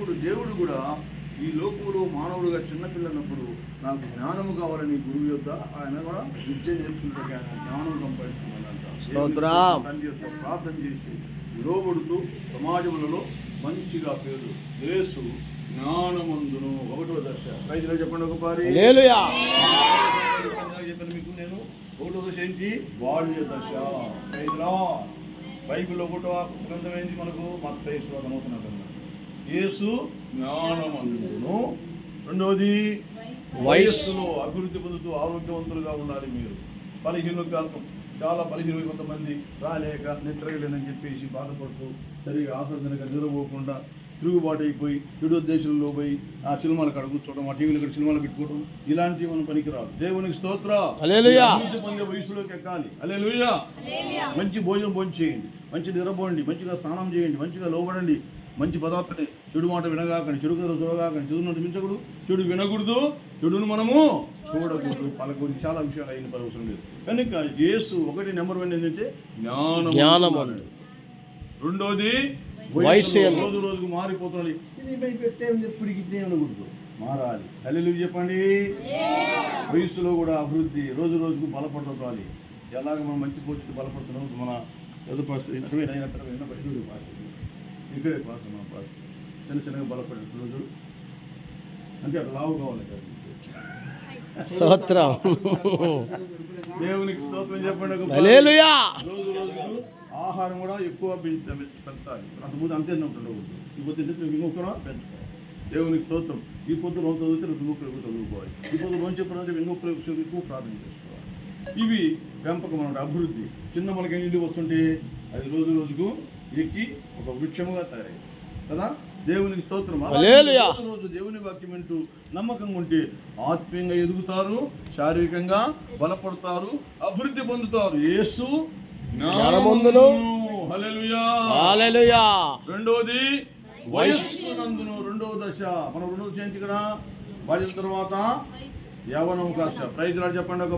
అప్పుడు దేవుడు కూడా ఈ లోకంలో మానవుడుగా చిన్నపిల్లనప్పుడు నాకు జ్ఞానము కావాలని గురువు యొక్క ఆయన కూడా విద్య నేర్చుకుంటే ఆయన జ్ఞానం స్తోత్రం. తండ్రి యొక్క ప్రార్థన చేసి లోబడుతూ సమాజములలో మంచిగా పేరు యేసు జ్ఞానమందును. ఒకటో దశ. రైతులు చెప్పండి ఒక పారి హల్లెలూయా చెప్పాను మీకు నేను ఒకటో దశ ఏంటి? బాల్య దశ. రైతులా బైబిల్లో ఒకటో గ్రంథం ఏంటి మనకు? నూతన గ్రంథం యేసు జ్ఞానమందును. రెండవది వయస్సులో అభివృద్ధి పొందుతూ ఆరోగ్యవంతులుగా ఉండాలి మీరు. బలహీనులు కాదు చాలా బలహీనులు కొంతమంది రాలేక నిద్రలేనని చెప్పేసి బాధపడుతూ సరిగా ఆసర్జనగా నిద్రపోకుండా తిరుగుబాటు అయిపోయి చెడు దేశంలో పోయి ఆ సినిమాలు కాడ కూర్చోవడం ఆ టీవీలు ఇక్కడ సినిమాలు పెట్టుకోవడం ఇలాంటివి మనం పనికిరాదు. దేవునికి స్తోత్ర. పొందే వయసులోకి ఎక్కాలి. అలెలుయా మంచి భోజనం భోజనం చేయండి మంచి నిద్రపోండి మంచిగా స్నానం చేయండి మంచిగా లోబడండి. మంచి పదార్థాన్ని చెడు మాట వినగాకండి చెడు కథలు చూడగాకండి చెడు నోటి మించకూడదు చెడు వినకూడదు చెడును మనము చూడకూడదు పలకూడదు చాలా విషయాలు అయిన అవసరం లేదు కనుక యేసు ఒకటి నెంబర్ వన్ ఏంటంటే జ్ఞానం జ్ఞానమంతుడు. రెండోది. రోజు రోజుకు మారిపోతున్నది ఇది పెట్టే ఇట్లే అనకూడదు మారాలి హల్లెలూయా చెప్పండి వయస్సులో కూడా అభివృద్ధి రోజు రోజుకు బలపడుతుంది ఎలాగ మనం మంచి పోషిత బలపడుతున్నాం మన చదువు పాస్ ఇక్కడే పాస్ మన పాస్ చిన్న చిన్నగా బలపడే రోజు అంటే అట్లా లావు కావాలి. స్తోత్రం. దేవునికి స్తోత్రం చెప్పండి రోజు రోజుకు ఆహారం కూడా ఎక్కువ పెంచ పెంచాలి అంతకుముందు అంతే ఉంటుండకూడదు ఈ పొద్దు ఇంకొకరు పెంచుకోవాలి దేవునికి స్తోత్రం. ఈ పొద్దు రోజు చదివితే ఇంకొకరు ఎక్కువ చదువుకోవాలి. ఈ పొద్దు రోజు చెప్పినంటే ఇంకొకరు ఎక్కువ ప్రార్థన చేసుకోవాలి. ఇవి పెంపకం అన్నమాట అభివృద్ధి. చిన్న మనకి ఇంటికి వస్తుంటే అది రోజు రోజుకు ఎక్కి ఒక వృక్షముగా తయారైంది. కదా? దేవునికి స్తోత్రం. రోజు రోజు దేవుని వాక్యం వింటూ నమ్మకంగా ఉంటే ఆత్మీయంగా ఎదుగుతారు శారీరకంగా బలపడతారు అభివృద్ధి పొందుతారు. యేసు. హల్లెలూయా. రెండోది వయస్సు నందును రెండవ దశ. మనం రెండవ చేయించి బాధ్యత తర్వాత యవనం కాశ ప్రైజ్ రాడు చెప్పండి